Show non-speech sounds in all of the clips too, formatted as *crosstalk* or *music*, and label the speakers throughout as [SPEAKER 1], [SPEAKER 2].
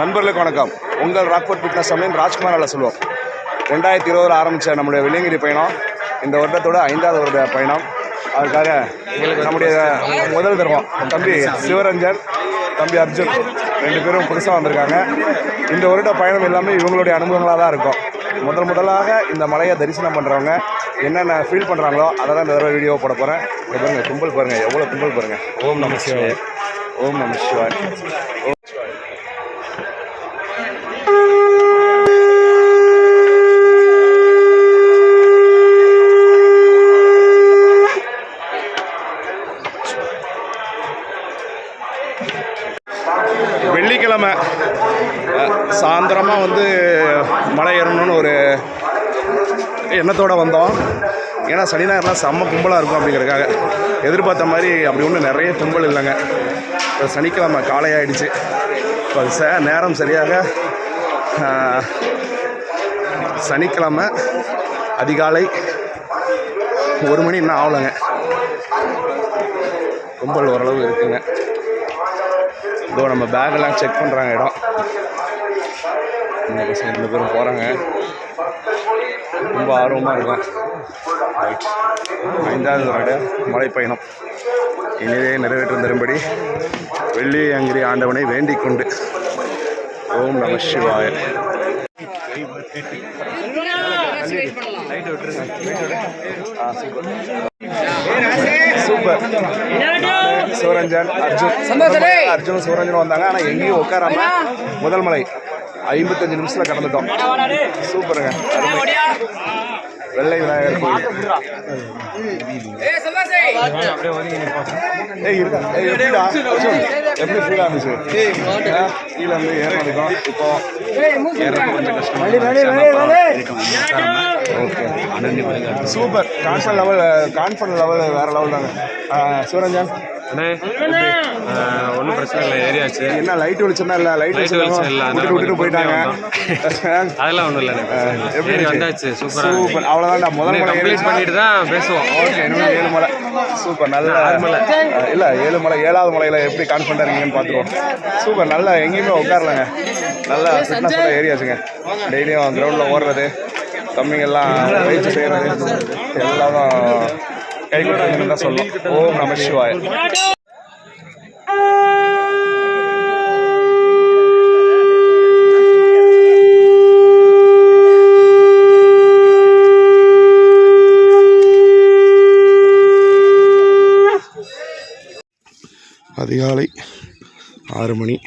[SPEAKER 1] நண்பர்களுக்கு வணக்கம். உங்கள் ராக்போர்ட் ஃபிட்னஸ் சமையல் ராஜ்குமாரால் சொல்லுவோம் ரெண்டாயிரத்தி இருபதில் ஆரம்பித்த நம்முடைய வெள்ளியங்கிரி பயணம் இந்த வருடத்தோட ஐந்தாவது வருட பயணம். அதுக்காக நம்முடைய முதல் தருவோம் தம்பி சிவரஞ்சன் தம்பி அர்ஜுன் ரெண்டு பேரும் புதுசாக வந்திருக்காங்க. இந்த வருட பயணம் எல்லாமே இவங்களுடைய அனுபவங்களாக தான் இருக்கும். முதல் முதலாக இந்த மலையை தரிசனம் பண்ணுறவங்க என்னென்ன ஃபீல் பண்ணுறாங்களோ அதை தான் இந்த தடவை வீடியோ போட போகிறேன் இங்க பாருங்கள் கும்பல் பாருங்கள் எவ்வளோ கும்பல் பாருங்கள் ஓம் நம சிவாய். ஓம் நம சிவாய். சனிக்கிழமை சாயந்தரமாக வந்து மலை ஏறணும்னு ஒரு எண்ணத்தோடு வந்தோம். ஏன்னா சனி ஞாயிறுலாம் செம்ம கும்பலாக இருக்கும் அப்படிங்கிறதுக்காக. எதிர்பார்த்த மாதிரி அப்படி ஒன்றும் நிறைய கும்பல் இல்லைங்க. இப்போ சனிக்கிழமை காலையாயிடுச்சு. இப்போ ச நேரம் சரியாக சனிக்கிழமை அதிகாலை ஒரு மணி இன்னும் ஆகலைங்க. கும்பல் ஓரளவு இருக்குங்க. இதோ நம்ம பேக்கெல்லாம் செக் பண்ணுறாங்க இடம். இந்த பசங்க ரெண்டு பேரும் போகிறாங்க ரொம்ப ஆர்வமாக இருக்கும். ரைட் ஐந்தாவது வருட மலைப்பயணம். இனிதே நிறைவேற்றம் தரும்படி வெள்ளியங்கிரி ஆண்டவனை வேண்டிக் கொண்டு. ஓம் நம சிவாய. சூப்பர். சிவரஞ்சன் அர்ஜுன். அர்ஜுனும் சிவரஞ்சனும் வந்தாங்க. ஆனால் எங்கேயும் உட்காராம முதல் மலை. ஐம்பத்தஞ்சு நிமிஷத்தில் கடந்துட்டோம். சூப்பருங்க. வெள்ளை விநாயகர் கோயில். எப்படி ஃபீல் ஆகுச்சு ஆ, கீழே இருந்து ஏறினதுக்கும் இப்போ ஏறது கொஞ்சம் கஷ்டமா okay. Super. Conference level conference level வேற லெவல் தாங்க. சிவரஞ்சன்.
[SPEAKER 2] அண்ணே ஒன்றும் பிரச்சனை இல்லை. ஏரியாச்சு
[SPEAKER 1] என்ன லைட் வெளிச்சம் இல்ல? லைட்
[SPEAKER 2] வெளிச்சம்? இல்ல,
[SPEAKER 1] விட்டுட்டு போயிட்டாங்க. *laughs*
[SPEAKER 2] அதெல்லாம் ஒன்றும் இல்லை
[SPEAKER 1] எப்படி?
[SPEAKER 2] வந்தாச்சு. சூப்பராக
[SPEAKER 1] சூப்பர். அவ்வளோதான்டா முதல் மலை.
[SPEAKER 2] கம்ப்ளீட் பண்ணிட்டு தான் பேசுவோம்.
[SPEAKER 1] ஓகே இன்னும் ஏழு மலை. சூப்பர் நல்ல
[SPEAKER 2] ஆறு மலை.
[SPEAKER 1] இல்ல ஏழு மலை ஏழாவது மலையில எப்படி கான்ஃபிடண்டா இருக்கீங்கன்னு பார்த்துருவோம். சூப்பர் நல்லா எங்கேயுமே உட்காரலங்க. நல்லா ஃபிட்னஸோட ஏரியாச்சுங்க டெய்லியும் கிரவுண்டில் ஓடுறது தம்பிங்கெல்லாம் பயிற்சி செய்கிறது எல்லாரும் கை கொடுக்குறதுன்னு தான் சொல்லும் ஓம் நம சிவாய் அதிகாலை ஆறு மணி.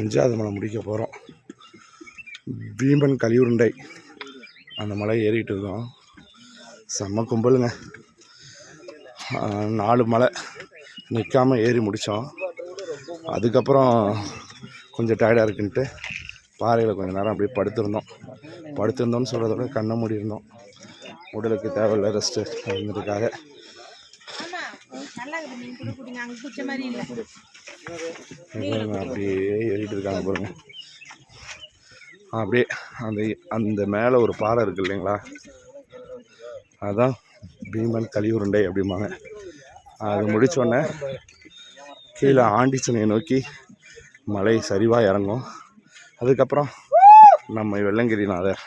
[SPEAKER 1] அஞ்சாவது மலை முடிக்க போகிறோம் பீமன் கலியுருண்டை. அந்த மலை ஏறிட்டு இருக்கோம். செம்ம கும்பலுங்க. நாலு மலை நிற்காம ஏறி முடித்தோம் அதுக்கப்புறம் கொஞ்சம் டயர்டாக இருக்குன்ட்டு பாறையில் கொஞ்சம் நேரம் அப்படியே படுத்திருந்தோம். படுத்திருந்தோம்னு சொல்கிறத விட கண்ணை மூடி இருந்தோம் உடலுக்கு தேவையில்ல ரெஸ்ட்டு அப்படிங்கிறதுக்காக அப்படியே ஏறிட்டு இருக்காங்க பாருங்க. அப்படியே அந்த அந்த மேலே ஒரு பாறை இருக்கு இல்லைங்களா? அதான் பீமன் கலியுருண்டை அப்படிம்பாங்க. அது முடித்தோடனே கீழே ஆண்டிச்சனையை நோக்கி மலை சரிவாக இறங்கும். அதுக்கப்புறம் நம்ம வெள்ளங்கிரிநாதர்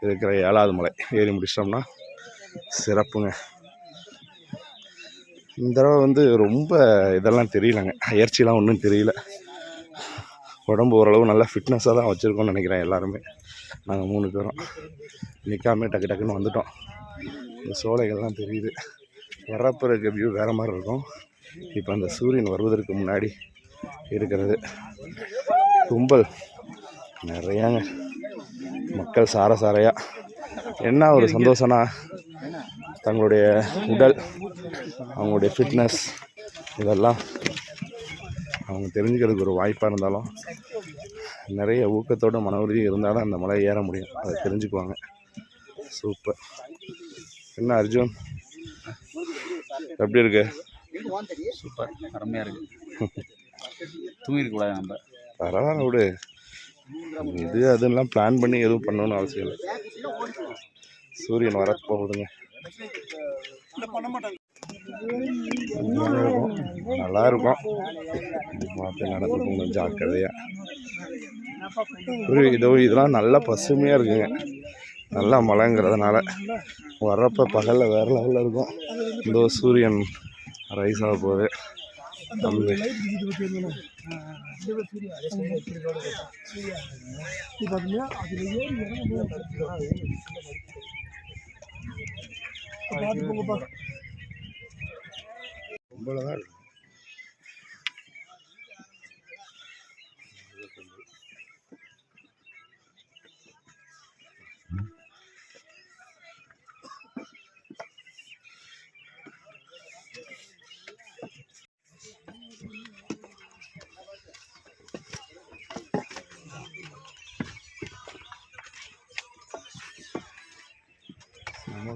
[SPEAKER 1] இருக்கிற ஏழாவது மலை. ஏறி முடிச்சிட்டோம்னா சிறப்புங்க. இந்த தடவை வந்து ரொம்ப இதெல்லாம் தெரியலங்க. அயற்சிலாம் ஒன்றும் தெரியல. உடம்பு ஓரளவு நல்லா ஃபிட்னஸாக தான் வச்சுருக்கோம்னு நினைக்கிறேன் எல்லாருமே. நாங்கள் மூணு பேரும். நிற்காம டக்கு டக்குன்னு வந்துட்டோம். இந்த சோலைகள்லாம் தெரியுது. வரப்பு இருக்க வியூ வேறு மாதிரி இருக்கும். இப்போ அந்த சூரியன் வருவதற்கு முன்னாடி இருக்கிறது. கும்பல் நிறையாங்க. மக்கள் சார சாரையாக என்ன ஒரு சந்தோஷம்னா தங்களுடைய உடல் அவங்களுடைய ஃபிட்னஸ் இதெல்லாம் அவங்க தெரிஞ்சுக்கிறதுக்கு ஒரு வாய்ப்பாக இருந்தாலும் நிறைய ஊக்கத்தோட மன உறுதி இருந்தால் தான் அந்த மலை ஏற முடியும். அதை தெரிஞ்சுக்குவாங்க. சூப்பர் என்ன அர்ஜுன்? எப்படி இருக்கு?
[SPEAKER 3] சூப்பர் அருமையாக இருக்கு. தூங்கிருக்கூடாது நம்ம.
[SPEAKER 1] பரவாயில்ல விடு. இது அதெல்லாம் பிளான் பண்ணி எதுவும் பண்ணணும்னு அவசியம் இல்லை. சூரியன் வர போகுதுங்க. நல்லா இருக்கும் பார்த்து நடந்து போகணும் ஜாக்கிரதையா இதோ இதெல்லாம் நல்லா பசுமையாக இருக்குங்க. நல்லா மழைங்கிறதுனால வர்றப்ப பகலில் வேறு லெவலில் இருக்கும். இந்த சூரியன் ரைஸ் ஆக போகுது. தம்பி. அழகா போங்கப்பா. நம்ம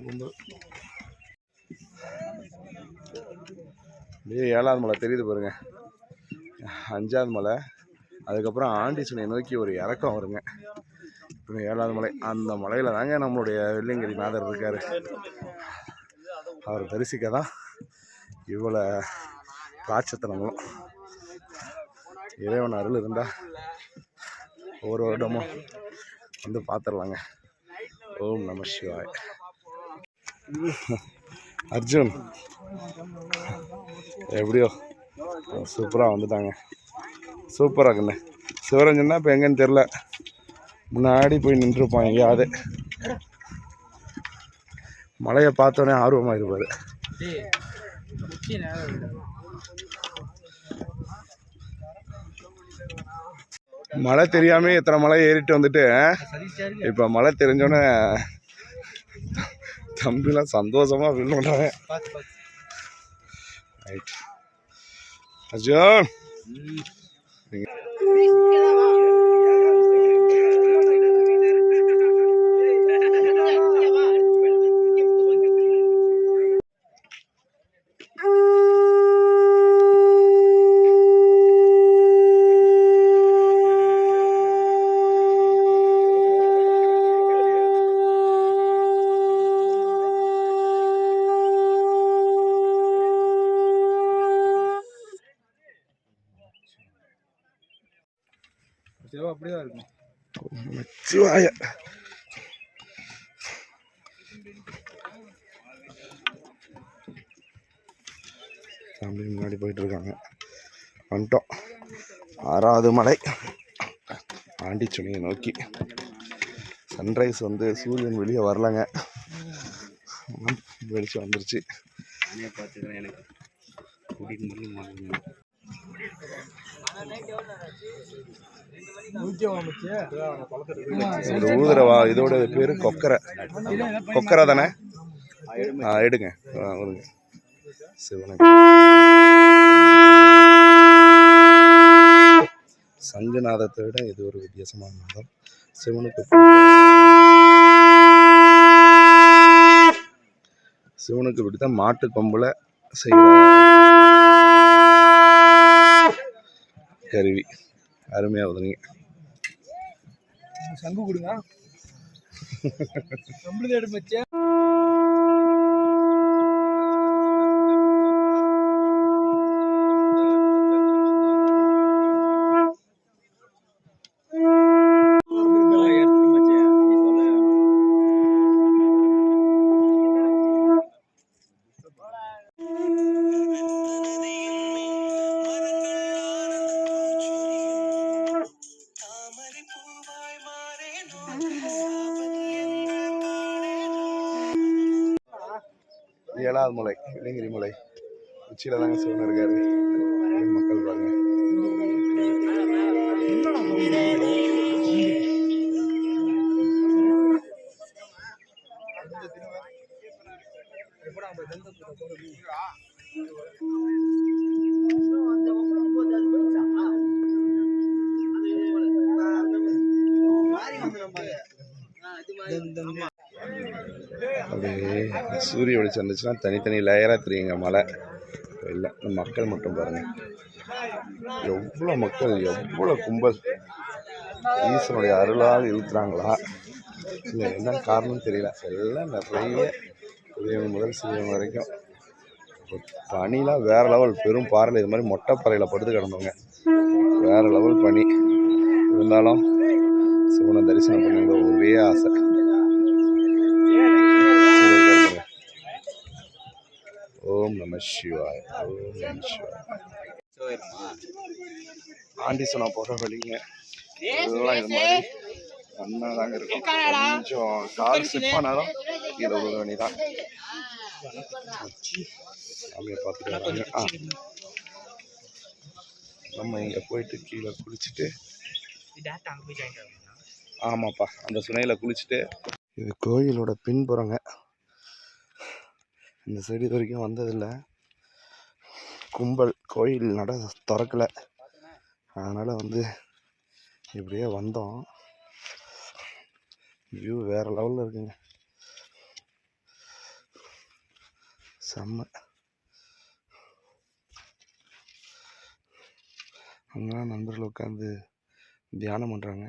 [SPEAKER 1] கும்பல் அப்படியே ஏழாவது மலை தெரியுது பாருங்க. அஞ்சாவது மலை அதுக்கப்புறம் ஆண்டிசனை நோக்கி ஒரு இறக்கம் வருங்க. இப்போ ஏழாவது மலை அந்த மலையில் தாங்க நம்மளுடைய வெள்ளியங்கிரி நாதர் இருக்கார். அவர் தரிசிக்க தான் இவ்வளோ காட்சத்தனங்களும் இறைவன் அருள் இருந்தால் ஒவ்வொரு வருடமும் வந்து பார்த்துடலாங்க. ஓம் நம சிவாய். அர்ஜுன். எப்படியோ? சூப்பராக வந்துட்டாங்க. சூப்பராக இருக்குண்ணே. சிவரஞ்சன்னா இப்போ எங்கேன்னு தெரில முன்னாடி போய் நின்றுருப்பான் எங்கேயாவது. மலையை பார்த்தோன்னே ஆர்வமாக இருப்பார் மழை தெரியாமே எத்தனை மலை ஏறிட்டு வந்துட்டு இப்போ மழை தெரிஞ்சோன்னே தம்பிலாம் சந்தோஷமா ஃபீல் பண்ணுறாங்க ரைட் அர்ஜுன்.
[SPEAKER 3] சிவா இருக்கும்
[SPEAKER 1] சிவாய தம்பி முன்னாடி போயிட்டு இருக்காங்க வந்துட்டோம். ஆறாவது மலை. ஆண்டிச்சுனையை நோக்கி. சன்ரைஸ் வந்து சூரியன் வெளியே வரலங்க. வெளிச்சம் வந்துருச்சு.
[SPEAKER 3] எனக்கு
[SPEAKER 1] இது ஊதுறவா இதோட பேரு கொக்கரை. கொக்கரை தானே? ஆ எடுங்க. வருங்க சிவனை சங்குநாதத்தை விட இது ஒரு வித்தியாசமான நாதம் சிவனுக்கு சிவனுக்கு பிடித்த மாட்டு கொம்புல செய்கிற கருவி. அருமையாக உதவுங்க
[SPEAKER 3] சங்கு கொடுங்க. *laughs* நம்மளுது எடுத்து
[SPEAKER 1] ஏழாவது மலை இளங்கிரி மலை. உச்சியில தாங்க சிவன் இருக்காரு. அப்படியே சூரிய வெளிச்சம் இருந்துச்சுன்னா தனித்தனி லேயராக தெரியுங்க மலை. இல்லை மக்கள் மட்டும் பாருங்கள் எவ்வளோ மக்கள் எவ்வளோ கும்பல். ஈஸ்வனுடைய அருளால் இழுத்துறாங்களா இல்லை என்ன காரணம் தெரியல. எல்லாம் நிறைய பெரியவங்க முதல் சிறியவங்க வரைக்கும். பனிலாம் வேறு லெவல் பெரும் பாறையில் இது மாதிரி மொட்டை பாறையில் படுத்து கிடந்தவங்க. வேறு லெவல் பனி. இருந்தாலும் சிவனை தரிசனம் பண்ணுங்க ஒரே ஆசை சிவன் இருக்காரு பாருங்க. ஓம் நம சிவாய் ஓம் நம சிவாய். ஆண்டி சொன்ன போகிற வழிங்க இதெல்லாம் இது மாதிரி ஒன்றா தாங்க இருக்கும். கொஞ்சம் கார் ஸ்லிப் ஆனாலும் கீழே விழுக வேண்டியதான் அப்படியே பார்த்துட்டு வராங்க. ஆ. நம்ம இங்கே போயிட்டு கீழே குளிச்சுட்டு ஆமாப்பா அந்த சுனையில் குளிச்சுட்டு இது கோயிலோட பின்புறங்க. இந்த சைடு இது வரைக்கும் வந்ததில்லை. கும்பல் கோயில் நட திறக்கலை. அதனால் வந்து இப்படியே வந்தோம். வியூ வேறு லெவலில் இருக்குங்க. செம்ம. அங்கெல்லாம் நண்பர்கள் உட்காந்து தியானம் பண்ணுறாங்க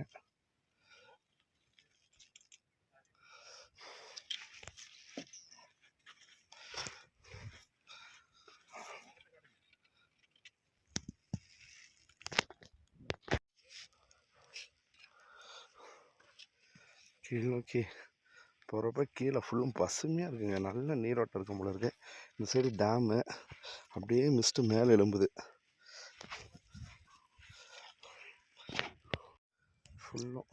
[SPEAKER 1] கீழ் நோக்கி போகிறப்ப கீழே ஃபுல்லும் பசுமையாக இருக்குங்க. நல்ல நீரோட்டம் இருக்கும் போல இருக்கு. இந்த சைடு டேமு அப்படியே மிஸ்ட்டு மேலே எழும்புது. ஃபுல்லும்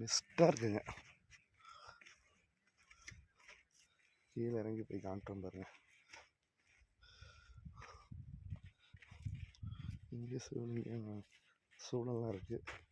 [SPEAKER 1] மிஸ்டாக இருக்குங்க. கீழே இறங்கி போய் காமிட்டோம் பாருங்க. இங்கே சூழ்நிலை சூழலாம் இருக்குது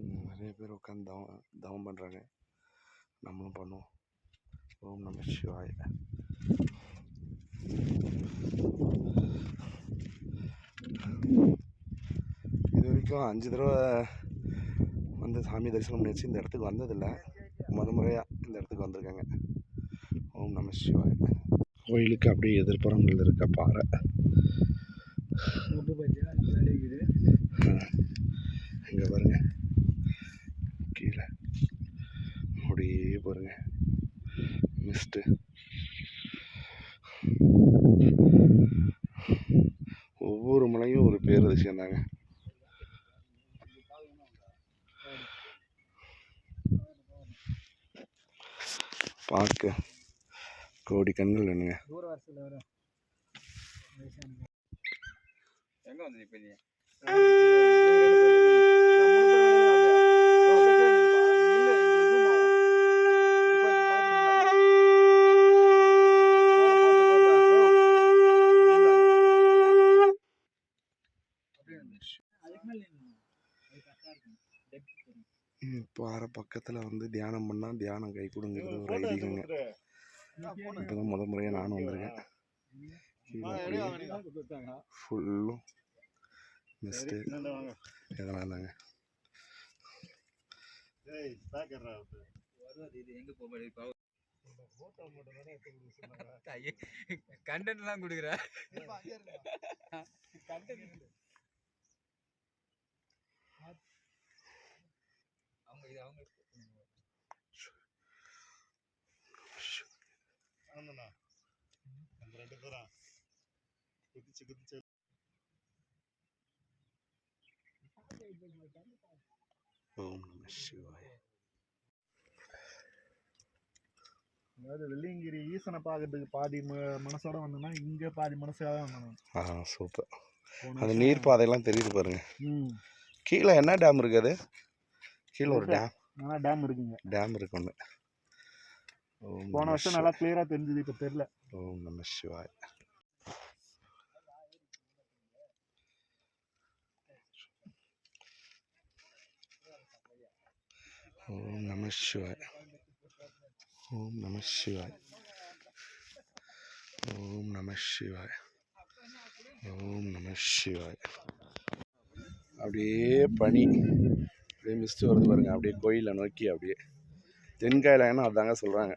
[SPEAKER 1] இங்க நிறைய பேர் உட்காந்து தவம் தவம் பண்ணுறாங்க பண்ணுவோம் ஓம் நம சிவாய இது வரைக்கும் அஞ்சு தடவை வந்து சாமி தரிசனம் பண்ணியாச்சு இந்த இடத்துக்கு வந்ததில்லை. முத முறையாக இந்த இடத்துக்கு வந்திருக்காங்க. ஓம் நம சிவாய கோயிலுக்கு அப்படியே எதிர்ப்புறங்கள் இருக்க பாறை
[SPEAKER 3] ரொம்ப பத்தியா நல்லா இருக்குது
[SPEAKER 1] இங்கே பாருங்க கீழே அப்படியே பாருங்க வந்துட்டு ஒவ்வொரு மலையும் ஒரு பேரதிசயம் தாங்க பார்க்க. கோடி கண்கள் வேணுங்க.
[SPEAKER 3] தூர வருஷத்தில் வர எங்கே வந்து இப்போ நீ
[SPEAKER 1] ம், பாறை பக்கத்தில் வந்து தியானம் பண்ணால் தியானம் கை கொடுங்கிறது ஒரு ஐதீகங்க இப்போ தான். முத முறையாக நானும் வந்திருக்கேன். ஃபுல்லும் மிஸ்ட்டு இதெல்லாம் தாங்க.
[SPEAKER 3] கண்டென்ட்லாம் *laughs* கொடுக்குற? *laughs*
[SPEAKER 1] ஓம் நம சிவாய.
[SPEAKER 4] அதாவது வெள்ளியங்கிரி ஈசனை பார்க்கறதுக்கு பாதி மனசோட வந்தோம்னா இங்க பாதி மனசோட வந்தோம்.
[SPEAKER 1] ஆ சூப்பர். அந்த நீர் பாதையெல்லாம் தெரியுது பாருங்க.
[SPEAKER 4] ம்.
[SPEAKER 1] கீழே என்ன டேம் இருக்கு அது? கீழே ஒரு டேம்
[SPEAKER 4] ஆனால் டேம் இருக்குங்க.
[SPEAKER 1] டேம் இருக்கு ஒன்று
[SPEAKER 4] போன வருஷம் நல்லா கிளியரா தெரிஞ்சது இப்போ தெரியல.
[SPEAKER 1] ஓம் நம சிவாய். ஓம் நம சிவாய். ஓம் நம சிவாய். ஓம் நம சிவாய். ஓம் நம சிவாய். அப்படியே பனி. அப்படியே மிஸ்ட் வருது பாருங்க. அப்படியே கோயிலை நோக்கி அப்படியே. தென்காயிலாங்கன்னா அதாங்க சொல்கிறாங்க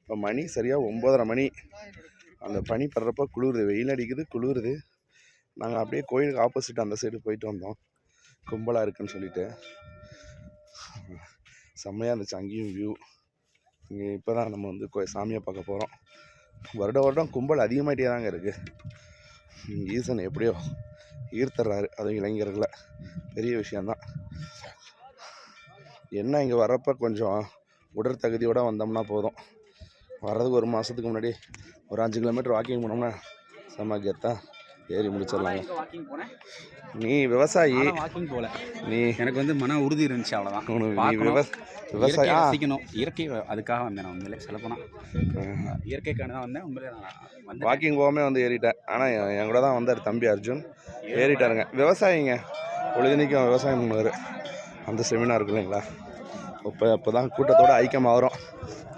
[SPEAKER 1] இப்போ மணி சரியாக ஒம்போதரை மணி. அந்த பனி படுறப்ப குளிருது. வெயில் அடிக்குது குளிருது. நாங்கள் அப்படியே கோயிலுக்கு ஆப்போசிட் அந்த சைடு போயிட்டு வந்தோம். கும்பலாக இருக்குன்னு சொல்லிட்டு. செம்மையாக இருந்துச்சு அங்கேயும் வியூ இங்கே இப்போ தான் நம்ம வந்து கோ- சாமியை பார்க்க போகிறோம் வருட வருடம் கும்பல் அதிகமாகிட்டே தாங்க இருக்குது ஈசன் எப்படியோ ஈர்த்துறாரு அதுவும் இளைஞர்களை பெரிய விஷயந்தான் என்ன இங்கே வர்றப்ப கொஞ்சம் உடற்தகுதியோடு வந்தோம்னா போதும். வர்றதுக்கு ஒரு மாதத்துக்கு முன்னாடி ஒரு அஞ்சு கிலோமீட்டர் வாக்கிங் போனோம்னா செம்ம கெத்தா. ஏறி
[SPEAKER 5] போனேன்
[SPEAKER 1] நீ விவசாயி.
[SPEAKER 5] வாக்கிங் போகல
[SPEAKER 1] நீ
[SPEAKER 5] எனக்கு வந்து மன உறுதி இருந்துச்சு அவ்வளோதான்
[SPEAKER 1] விவசாயி
[SPEAKER 5] ரசிக்கணும். இயற்கை அதுக்காக வந்தேன் நான் உண்மையிலே சொல்ல போனால் இயற்கைக்கான தான் வந்தேன் உண்மையிலே நான்
[SPEAKER 1] வாக்கிங் போகாமே வந்து ஏறிட்டேன். ஆனால் என் கூட தான் வந்தார் தம்பி அர்ஜுன். ஏறிட்டாருங்க. விவசாயிங்க. பொழுதுனிக்கும் விவசாயம் பண்ணுவார். அந்த செமினார் இருக்கு இல்லைங்களா? இப்போ இப்போ தான் கூட்டத்தோட ஐக்கியமாகறோம்.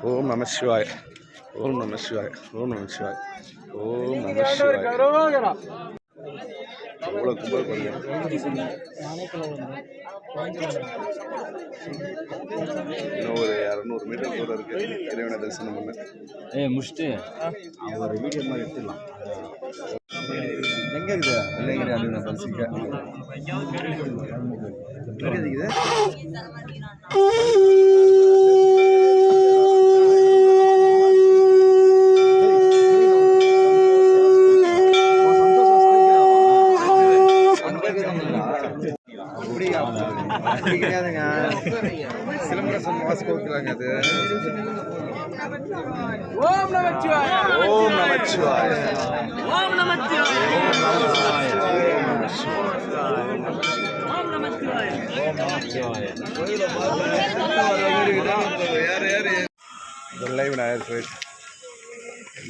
[SPEAKER 1] ஓம் நம சிவாய். ஓம் நம சிவாய். ஓம் நம சிவாய். சிவாய் அவ்வளோ கும்பல் இன்னும் ஒரு இரநூறு மீட்டர் தூரம் இருக்கு. இறைவனை தரிசனம் பண்ண.
[SPEAKER 5] ஏ முடிச்சுட்டு ஒரு வீடியோ மாதிரி எடுத்துடலாம்.
[SPEAKER 1] எங்கே இருக்குது? அப்படி கிடையாதுங்க சிலம்பரசன் மாஸ்க் வைக்கிறாங்க அது ஓம் நமச்சிவாய. ஓம் நமச்சிவாய. ஓம் நமச்சிவாய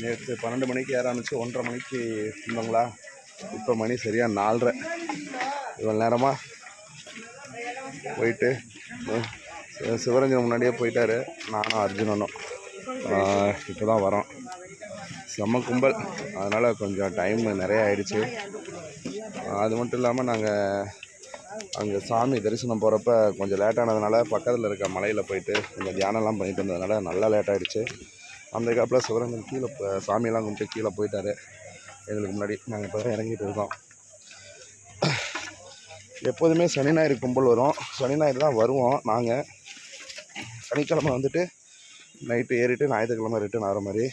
[SPEAKER 1] நேற்று பன்னெண்டு மணிக்கு ஏற ஒன்றரை மணிக்கு இருந்தோங்களா இப்போ மணி சரியாக நாலரை. இவ்வளோ நேரமாக போயிட்டு சிவரஞ்சன் முன்னாடியே போயிட்டாரு. நானும் அர்ஜுனனும். இப்போ தான் வரோம். செம்ம கும்பல். அதனால் கொஞ்சம் டைம் நிறைய ஆயிடுச்சு. அது மட்டும் இல்லாமல் நாங்கள் அங்கே சாமி தரிசனம் போகிறப்ப கொஞ்சம் லேட்டானதுனால பக்கத்தில் இருக்க மலையில் போயிட்டு கொஞ்சம் தியானம்லாம் பண்ணிட்டு இருந்ததுனால நல்லா லேட் ஆகிடுச்சு அந்த கேப்பில் சிவரஞ்சன் கீழே சாமியெல்லாம் கும்பிட்டு கீழே போயிட்டாரு. எங்களுக்கு முன்னாடி நாங்கள் இப்போ தான் இறங்கிட்டு இருக்கோம். எப்போதுமே சனி ஞாயிறு கும்பல் வரும். சனி ஞாயிறு தான் வருவோம் நாங்கள் சனிக்கிழமை வந்துட்டு நைட்டு ஏறிட்டு ஞாயிற்றுக்கிழமை ரிட்டன் ஆகிற மாதிரி.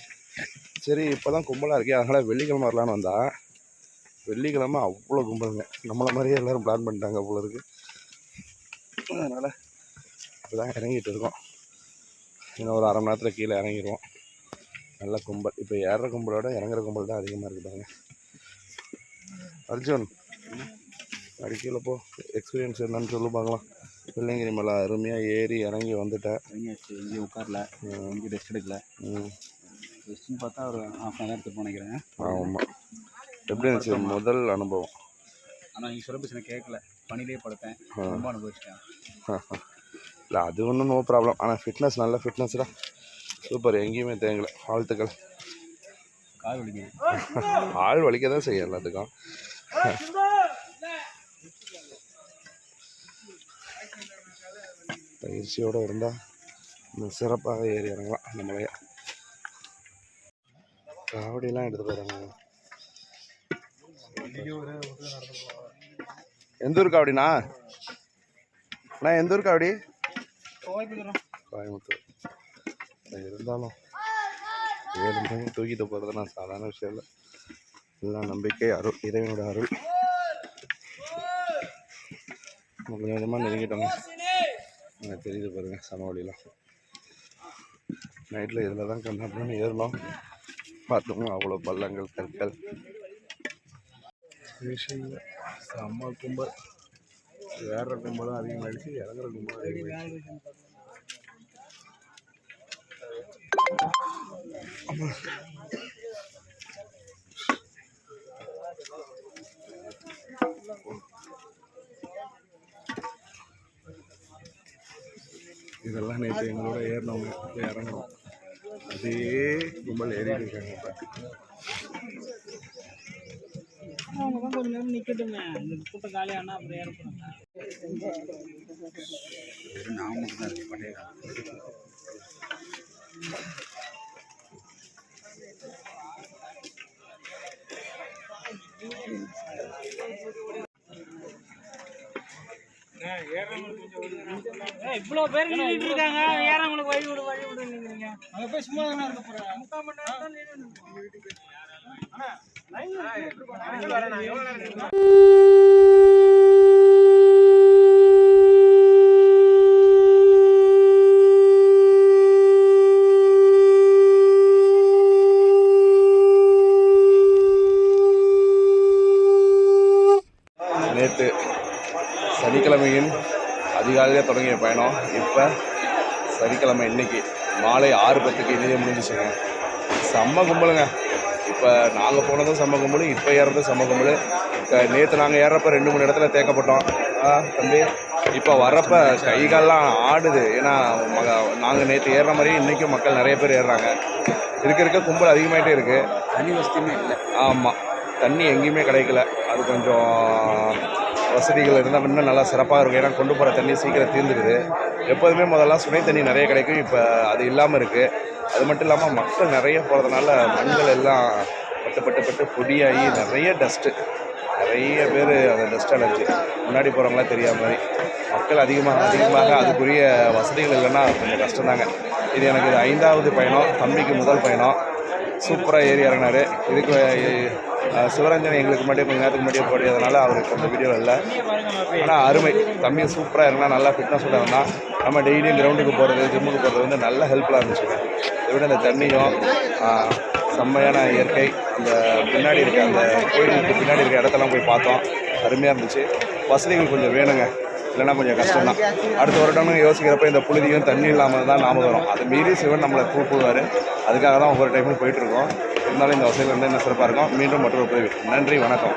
[SPEAKER 1] சரி இப்போ தான் கும்பலாக இருக்கே. அதனால் வெள்ளிக்கிழமை வரலான்னு வந்தால் வெள்ளிக்கிழமை அவ்வளோ கும்பலுங்க. நம்மளை மாதிரியே எல்லோரும் பிளான் பண்ணிட்டாங்க அவ்வளோ இருக்குது அதனால் இப்போ தான் இறங்கிட்டு இருக்கோம். இன்னும் ஒரு அரை மணி நேரத்தில் கீழே இறங்கிடுவோம் நல்ல கும்பல். இப்போ ஏறுற கும்பலோட இறங்குற கும்பல் தான் அதிகமாக இருக்குது பாருங்க. அர்ஜுன் அடி கீழே போ. எக்ஸ்பீரியன்ஸ் என்னன்னு சொல்லு பார்க்கலாம். பிள்ளைங்கிரி மலை அருமையாக ஏறி இறங்கி வந்துட்டேன்
[SPEAKER 5] எங்கேயும் உட்காரல. எங்கேயும் ரெஸ்ட் எடுக்கல. ரெஸ்ட்னு பார்த்தா ஒரு ஹாஃப் அன் ஹவர் எடுத்து நினைக்கிறேன்.
[SPEAKER 1] ஆமாம் எப்படி இருந்துச்சு? முதல் அனுபவம்.
[SPEAKER 5] ஆனால் நீங்கள் சொல்ல பிரச்சனை கேட்கல. பணிலே படுத்தேன். ரொம்ப அனுபவிச்சிட்டேன். *laughs*
[SPEAKER 1] இல்லை அது ஒன்றும் நோ ப்ராப்ளம் ஆனால் ஃபிட்னஸ் நல்ல ஃபிட்னஸ்டா சூப்பர். எங்கேயுமே தேங்கலை. வாழ்த்துக்கள்.
[SPEAKER 5] கால் வலிக்குது.
[SPEAKER 1] ஆள் வலிக்க தான் செய்யும் எல்லாத்துக்கும். பயிற்சியோடு இருந்தால் இன்னும் சிறப்பாக ஏறி இறங்கலாம் அந்த மலையை காவடியெல்லாம் எடுத்து போகிறாங்க எந்த ஊர் காவடிண்ணா? அண்ணா எந்த ஊர் காவடி? கோயம்புத்தூர். இருந்தாலும் ஏழு மணி தூக்கிட்டு நான் சாதாரண விஷயம் இல்லை. எல்லாம் நம்பிக்கை அருள் இறைவனோட அருள். கொஞ்சம் கொஞ்சமாக நெருங்கிட்டோங்க எனக்கு தெரியுது பாருங்க சமவெளியெலாம் நைட்டில் இதில் தான் கண்ணாப்புன்னு ஏறலாம் பார்த்தோம்னா அவ்வளோ பள்ளங்கள் கற்கள். விஷயம் இல்லை கும்பல். வேற கும்பலும் அதிகமாகிடுச்சு இறங்குற கும்பலும் அதிகமாகிடுச்சு இதெல்லாம் நேற்று எங்களோட ஏறினவங்க இப்போ இறங்கணும் அதே கும்பல் ஏறிட்டு இருக்காங்க இப்போ.
[SPEAKER 6] அவங்க தான் கொஞ்ச நேரம் நிக்கட்டுமே இந்த கூட்டம் காலியானா அப்புறம் ஏறப்படும்
[SPEAKER 5] வெறும் நான் மட்டும் தான் இருக்கு பண்டைய
[SPEAKER 6] இவ்வளோ பேர் நின்றுட்டு இருக்காங்க. ஏறவங்களுக்கு வழி விடு வழி விடுங்கிறீங்க அங்கே போய் சும்மா தானே இருக்க போகிறேன் முக்கால் மணி நேரம் தான் நின்னுட்டு
[SPEAKER 1] நேற்று அதிகாலையில் தொடங்கிய பயணம். இப்போ சனிக்கிழமை இன்னைக்கு மாலை ஆறு பத்துக்கு இனிதே முடிஞ்சிச்சுங்க செம்ம கும்பலுங்க. இப்போ நாங்கள் போனதும் செம்ம கும்பல் இப்போ ஏறதும் செம்ம கும்பல். நேற்று நாங்கள் ஏறப்ப ரெண்டு மூணு இடத்துல தேக்கப்பட்டோம். தம்பி. இப்போ வரப்ப கை கால்லாம் ஆடுது. ஏன்னா மக நாங்கள் நேற்று ஏறுற மாதிரி இன்றைக்கும் மக்கள் நிறைய பேர் ஏறுறாங்க. இருக்க இருக்க கும்பல் அதிகமாகிட்டே இருக்குது
[SPEAKER 5] தனி வசதியுமே இல்லை.
[SPEAKER 1] ஆமாம் தண்ணி எங்கேயுமே கிடைக்கல. அது கொஞ்சம் வசதிகள் இருந்தால் இன்னும் நல்லா சிறப்பாக இருக்கும். ஏன்னா கொண்டு போகிற தண்ணி சீக்கிரம் தீர்ந்துடுது எப்போதுமே முதல்லாம் சுனை தண்ணி நிறைய கிடைக்கும். இப்போ அது இல்லாமல் இருக்குது அது மட்டும் இல்லாமல் மக்கள் நிறைய போகிறதுனால மண்கள் எல்லாம் பட்டு பட்டு பட்டு பொடியாகி நிறைய டஸ்ட்டு நிறைய பேர் அந்த டஸ்ட் அலர்ஜி முன்னாடி போகிறவங்களாம் தெரியாத மாதிரி மக்கள் அதிகமாக அதிகமாக அதுக்குரிய வசதிகள் இல்லைன்னா கொஞ்சம் கஷ்டம்தாங்க. இது எனக்கு இது ஐந்தாவது பயணம். தம்பிக்கு முதல் பயணம். சூப்பராக ஏறி இறங்கினாரு. இதுக்கு சிவரஞ்சன் எங்களுக்கு மட்டும் கொஞ்சம் நேரத்துக்கு முன்னாடியே போடுறதுனால அவருக்கு அந்த வீடியோ இல்லை. ஆனால் அருமை. தம்பி சூப்பராக இருந்தால் நல்லா ஃபிட்னஸோட இருந்தால் நம்ம டெய்லியும் கிரவுண்டுக்கு போகிறது ஜிம்முக்கு போகிறது வந்து நல்ல ஹெல்ப்ஃபுல்லாக இருந்துச்சு. இதை விட அந்த தண்ணியும் செம்மையான இயற்கை. அந்த பின்னாடி இருக்க அந்த கோயிலுக்கு பின்னாடி இருக்க இடத்தெல்லாம் போய் பார்த்தோம். அருமையாக இருந்துச்சு. வசதிகள் கொஞ்சம் வேணுங்க. இல்லைன்னா கொஞ்சம் கஷ்டம் தான் அடுத்த வருடம்னு யோசிக்கிறப்ப இந்த புழுதியும் தண்ணி இல்லாமல் தான் நாம வரும். அதை மீறி சிவன் நம்மளை கூப்பிடுவார். அதுக்காக தான் ஒவ்வொரு டைமும் போயிட்டுருக்கோம் இருந்தாலும் இந்த வசதிகள் வந்து என்ன சிறப்பாக இருக்கும். மீண்டும் மற்றொரு உதவி நன்றி வணக்கம்.